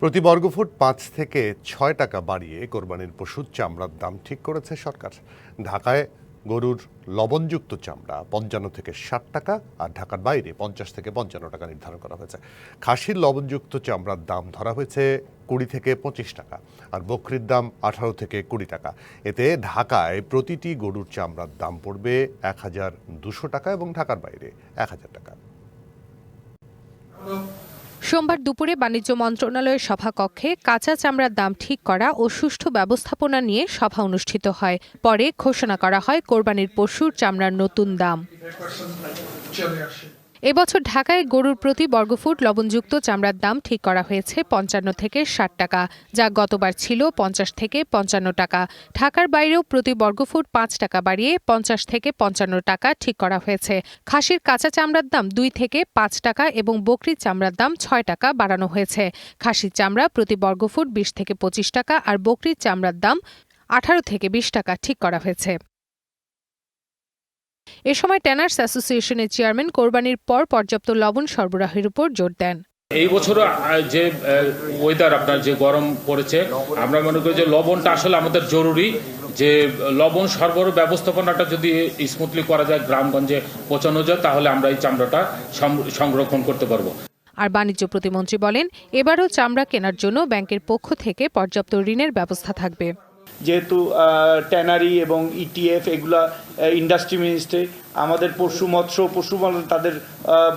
প্রতি বর্গফুট পাঁচ থেকে ছয় টাকা বাড়িয়ে কোরবানির পশুর চামড়ার দাম ঠিক করেছে সরকার। ঢাকায় গরুর লবণযুক্ত চামড়া পঞ্চান্ন থেকে ষাট টাকা আর ঢাকার বাইরে পঞ্চাশ থেকে পঞ্চান্ন টাকা নির্ধারণ করা হয়েছে। খাসির লবণযুক্ত চামড়ার দাম ধরা হয়েছে কুড়ি থেকে পঁচিশ টাকা আর বকরির দাম আঠারো থেকে কুড়ি টাকা। এতে ঢাকায় প্রতিটি গরুর চামড়ার দাম পড়বে এক হাজার দুশো টাকা এবং ঢাকার বাইরে এক হাজার টাকা। সোমবার দুপুরে বাণিজ্য মন্ত্রণালয়ের সভাকক্ষে কাঁচা চামড়ার দাম ঠিক করা ও সুষ্ঠু ব্যবস্থাপনা নিয়ে সভা অনুষ্ঠিত হয়। পরে ঘোষণা করা হয় কোরবানির পশুর চামড়ার নতুন দাম। এবছর ঢাকায় গরুর প্রতি বর্গফুট লবণযুক্ত চামড়ার দাম ঠিক করা হয়েছে পঞ্চান্ন থেকে ষাট টাকা, যা গতবার ছিল পঞ্চাশ থেকে পঞ্চান্ন টাকা। ঢাকার বাইরেও প্রতি বর্গফুট পাঁচ টাকা বাড়িয়ে পঞ্চাশ থেকে পঞ্চান্ন টাকা ঠিক করা হয়েছে। খাসির কাঁচা চামড়ার দাম দুই থেকে পাঁচ টাকা এবং বকরির চামড়ার দাম ছয় টাকা বাড়ানো হয়েছে। খাসির চামড়া প্রতি বর্গফুট বিশ থেকে পঁচিশ টাকা আর বকরির চামড়ার দাম আঠারো থেকে বিশ টাকা ঠিক করা হয়েছে। এ সময় ট্যানার্স অ্যাসোসিয়েশনের চেয়ারম্যান কোরবানির পর পর্যাপ্ত লবণ সরবরাহের উপর জোর দেন। এই বছরও আহ, যে ওয়েদার আপনার যে গরম পড়েছে আমরা মনে করি যে লবণটা আসলে আমাদের জরুরি যে লবণ সরবরাহ ব্যবস্থাপনাটা যদি স্মুথলি করা যায় গ্রামগঞ্জে পৌঁছানো যায় তাহলে আমরা এই চামড়াটা সংরক্ষণ করতে পারব। আর বাণিজ্য প্রতিমন্ত্রী বলেন এবারও চামড়া কেনার জন্য ব্যাংকের পক্ষ থেকে পর্যাপ্ত ঋণের ব্যবস্থা থাকবে। যেহেতু ট্যানারি এবং ইটিএফ এগুলা ইন্ডাস্ট্রি মিনিস্ট্রি আমাদের পশু মৎস্য পশু পালন তাদের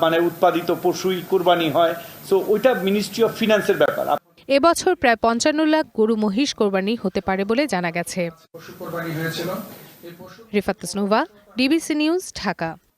মানে উৎপাদিত পশুই কোরবানি হয়। সো ওইটা মিনিস্ট্রি অফ ফিনান্সের ব্যাপার। এবছর প্রায় পঞ্চান্ন লাখ গরু মহিষ কোরবানি হতে পারে বলে জানা গেছে। Rifat Nova DBC news Dhaka.